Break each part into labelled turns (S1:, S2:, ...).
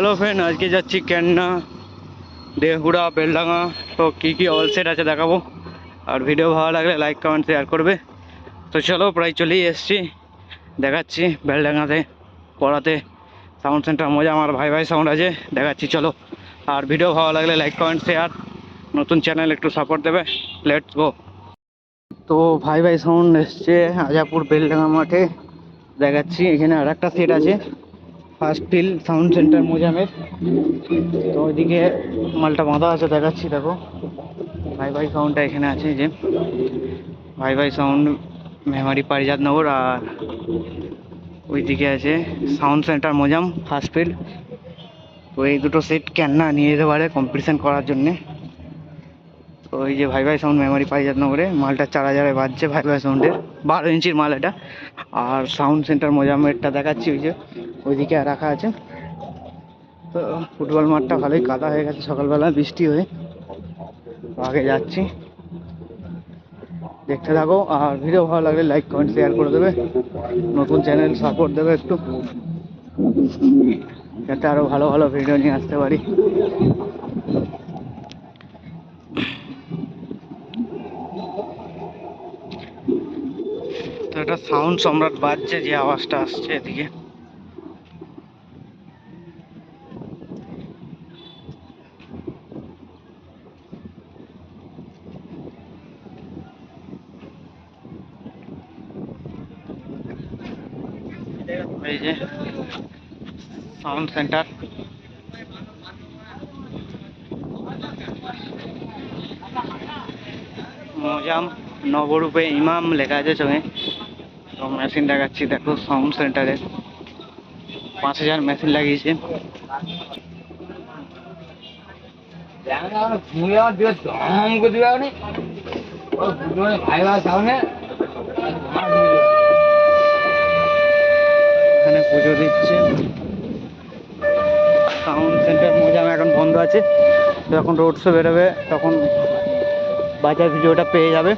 S1: Hello friend আজকে যাচ্ছি ক্যান্না দেহুড়া বেলডাঙা তো কী কী অল সেট আছে দেখাবো। আর ভিডিও ভালো লাগলে লাইক কমেন্ট শেয়ার করবে। তো চলো প্রায় চলেই এসছি। দেখাচ্ছি বেলডাঙাতে পড়াতে। সাউন্ড সেন্টার মজা, আমার ভাই ভাই সাউন্ড আছে। দেখাচ্ছি, চলো। আর ভিডিও ভালো লাগলে লাইক কমেন্ট শেয়ার নতুন চ্যানেল একটু সাপোর্ট দেবে। লেটস গো তো ভাই ভাই সাউন্ড এসছে, আজাপুর বেলডাঙা মাঠে। দেখাচ্ছি, এখানে আর একটা সেট আছে। ফার্স্ট ফিল সাউন্ড সেন্টার মোজামের। তো ওইদিকে মালটা বাঁধা আছে, দেখাচ্ছি, দেখো। ভাই ভাই সাউন্ডটা এখানে আছে যে। ভাই ভাই সাউন্ড, মেমারি পারিজাতনগর আর ওইদিকে আছে sound centre Mojam, first fill. তো এই দুটো সেট কেননা নিয়ে যেতে পারে কম্পিটিশন করার জন্যে। তো ওই যে ভাই ভাই সাউন্ড মেমারি পারিজাতনগরে মালটা চার হাজারে বাজছে ভাই ভাই সাউন্ডের বারো ইঞ্চির মাল এটা। আর সাউন্ড সেন্টার মোজামেরটা দেখাচ্ছি ওই যে, ওইদিকে রাখা আছে। তো ফুটবল মাঠটা ভালোই কাদা হয়ে গেছে সকালবেলা, বৃষ্টি হয়ে। আগে যাচ্ছি। দেখতে থাকো, আর ভিডিও ভালো লাগলে লাইক কমেন্ট শেয়ার করে দেবে। নতুন চ্যানেল সাপোর্ট দেবে একটু। যাতে আরও ভালো ভালো ভিডিও নিয়ে আসতে পারি। এটা সাউন্ড সম্রাট বাজছে যে আওয়াজটা আসছে এদিকে। এই যে সাউন্ড সেন্টার মজাম নবরূপে ইমাম লেখা আছে সঙ্গে মেশিন দেখাচ্ছি দেখো সাউন্ড সেন্টারে পাঁচ হাজার মেশিন লাগিয়েছে। এখানে পুজো দিচ্ছে। সাউন্ড সেন্টার এখন বন্ধ আছে। যখন রোড শো বেরোবে, তখন বাজার ভিডিওটা পেয়ে যাবে।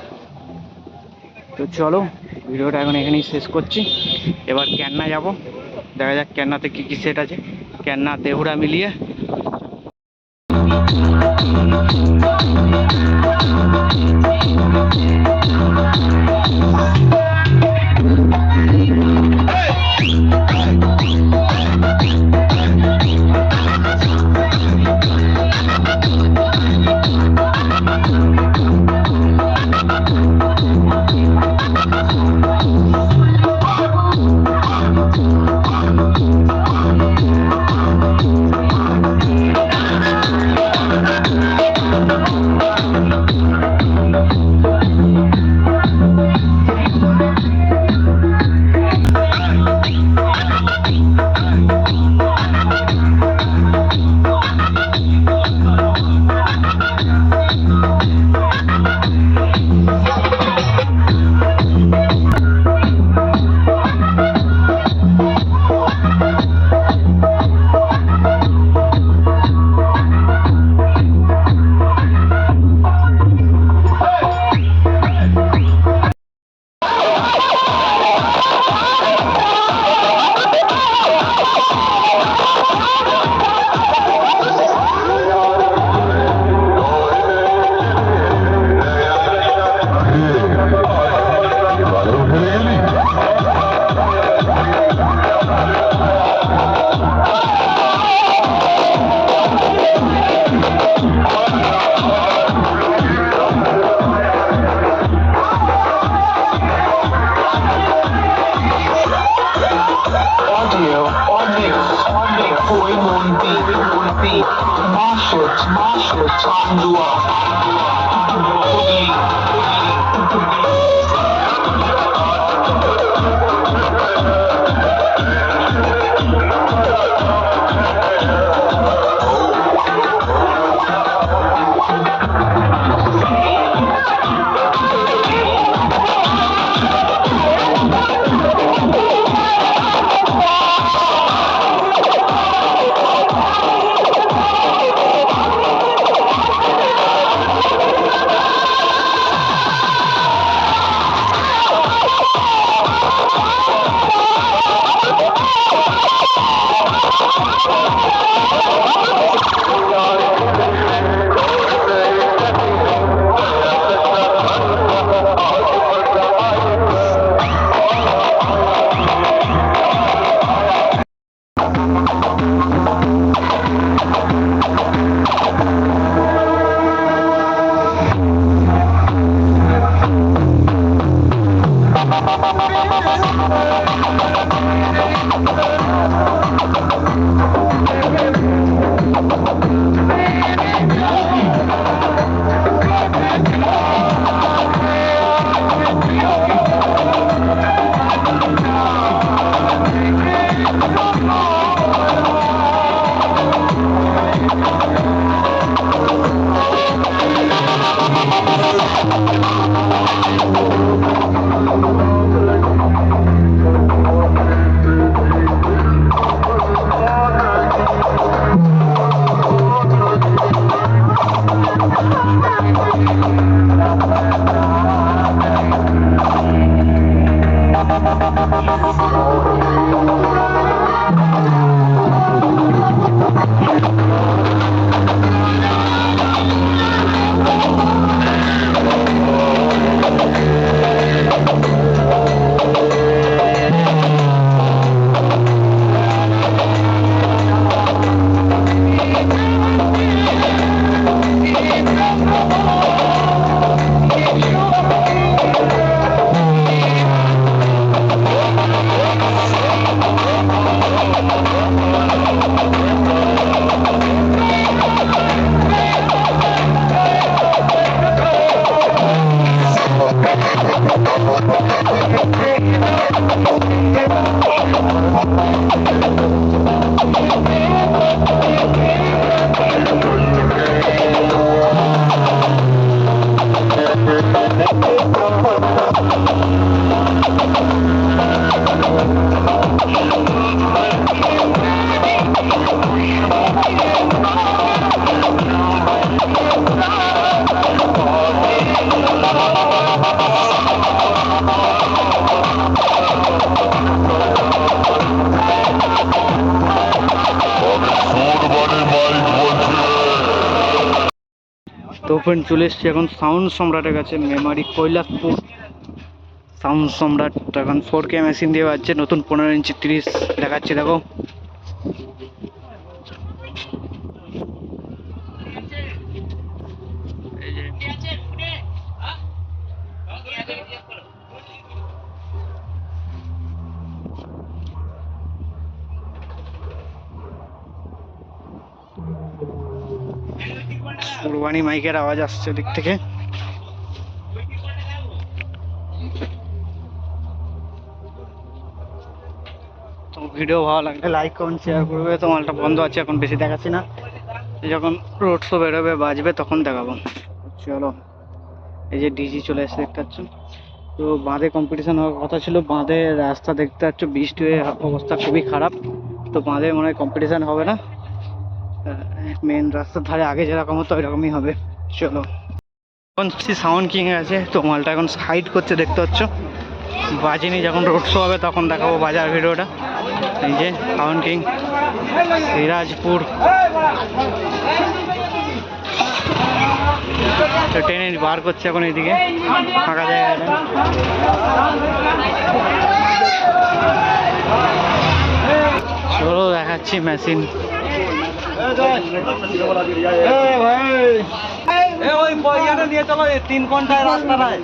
S1: তো চলো ভিডিওটা এখন এখানেই শেষ করছি। এবার ক্যান্না যাব। দেখা যাক ক্যান্নাতে কী কী সেট আছে। ক্যান্না দেহুরা মিলিয়ে।
S2: audio, Marshall, Tandua,
S1: ফ্রেন্ড চলে এসছি এখন সাউন্ড সম্রাটের কাছে মেমারি কৈলাসপুর। সাউন্ড সম্রাট এখন ফোর কে মেশিন দিয়ে বাজছে, নতুন পনেরো ইঞ্চি তিরিশ দেখাচ্ছে, দেখো এই যে কুরবানি মাইকের আওয়াজ আসছে দিক থেকে। তো ভিডিও ভালো লাগলে লাইক কমেন্ট শেয়ার করবে। তো মালটা বন্ধ আছে, এখন বেশি দেখাচ্ছি না। যখন রোড শো বেরোবে, বাজবে, তখন দেখাবো। চলো, এই যে ডিজি চলে এসে দেখতে পাচ্ছ? তো বাঁধে কম্পিটিশন হওয়ার কথা ছিল। বাঁধে রাস্তা দেখতে পাচ্ছ, বৃষ্টি হয়ে অবস্থা খুবই খারাপ। তো বাঁধে মনে হয় কম্পিটিশন হবে না। মেন রাস্তার ধারে আগে যেরকম হতো, ওইরকমই হবে। চলো। এখন সাউন্ড কিং আছে, তো মালটা এখন হাইড করছে দেখতে পাচ্ছ। বাজিনি যখন রোড শো হবে, তখন দেখাবো বাজার ভিডিওটা। এই যে সাউন্ড কিং সিরাজপুর। ট্রেনে বার করছে এখন এইদিকে, ফাঁকা জায়গাটা চলো দেখাচ্ছি মেশিন ওই পয়সাটা নিয়ে চলো তিন ঘন্টায় রাস্তাটায়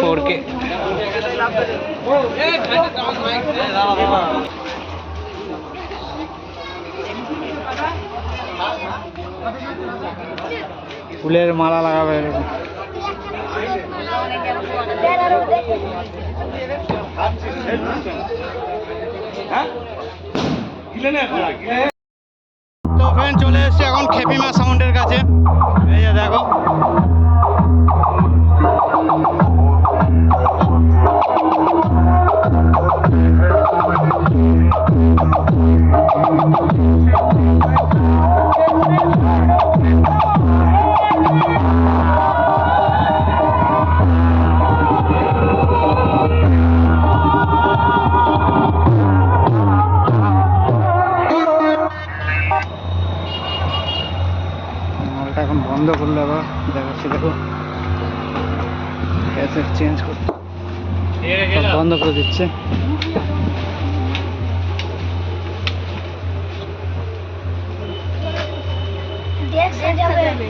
S1: ফোর কে। ফুলের মালা লাগাবে এরকম। তো ফ্যান চলে এসছে এখন খেপিমা দেখো। চেঞ্জ করতে বন্ধ করে দিচ্ছে।
S3: দেখ যাবে